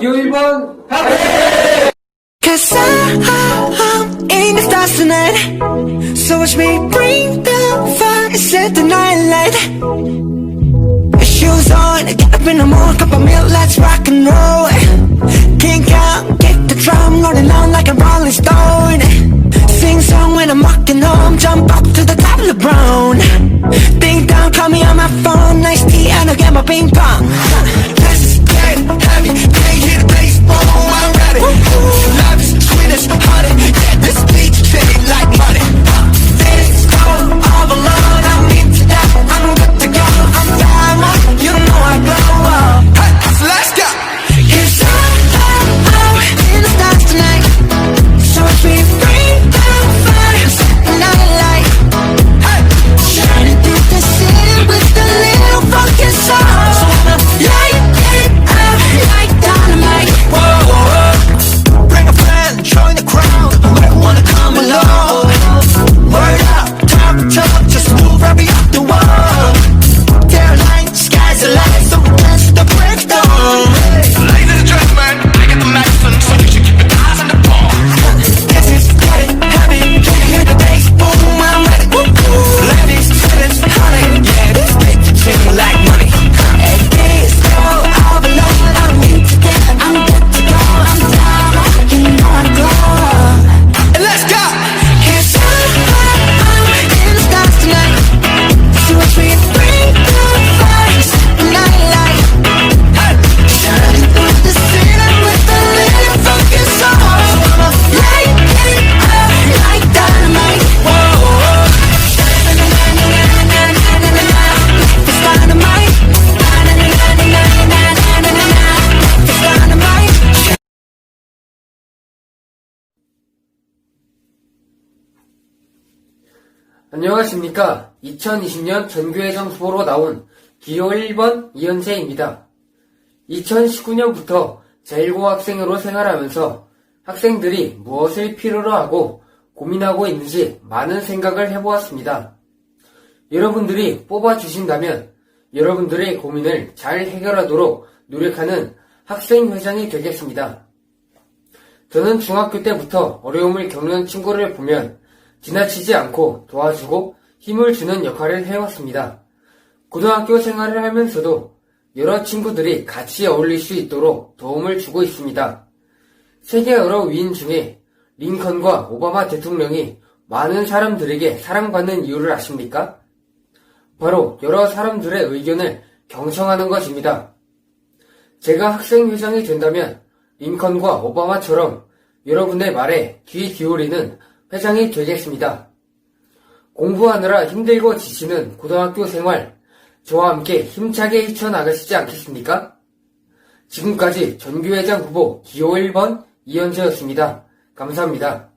기호 1번 Cause I'm in the stars tonight So watch me bring the fire and set the night light Shoes on, get up in the morning, cup of milk, let's rock and roll Kink out, kick the drum, rolling on like a rolling stone Sing song when I'm walking home, jump up to the top of the brown Ding dong, call me on my phone, nice tea and I'll get my ping pong 안녕하십니까? 2020년 전교회장 후보로 나온 기호 1번 이현세입니다. 2019년부터 제1고 학생으로 생활하면서 학생들이 무엇을 필요로 하고 고민하고 있는지 많은 생각을 해보았습니다. 여러분들이 뽑아주신다면 여러분들의 고민을 잘 해결하도록 노력하는 학생회장이 되겠습니다. 저는 중학교 때부터 어려움을 겪는 친구를 보면 지나치지 않고 도와주고 힘을 주는 역할을 해왔습니다. 고등학교 생활을 하면서도 여러 친구들이 같이 어울릴 수 있도록 도움을 주고 있습니다. 세계 여러 위인 중에 링컨과 오바마 대통령이 많은 사람들에게 사랑받는 이유를 아십니까? 바로 여러 사람들의 의견을 경청하는 것입니다. 제가 학생회장이 된다면 링컨과 오바마처럼 여러분의 말에 귀 기울이는 회장이 되겠습니다. 공부하느라 힘들고 지치는 고등학교 생활, 저와 함께 힘차게 헤쳐나가시지 않겠습니까? 지금까지 전교회장 후보 기호 1번 이현재였습니다. 감사합니다.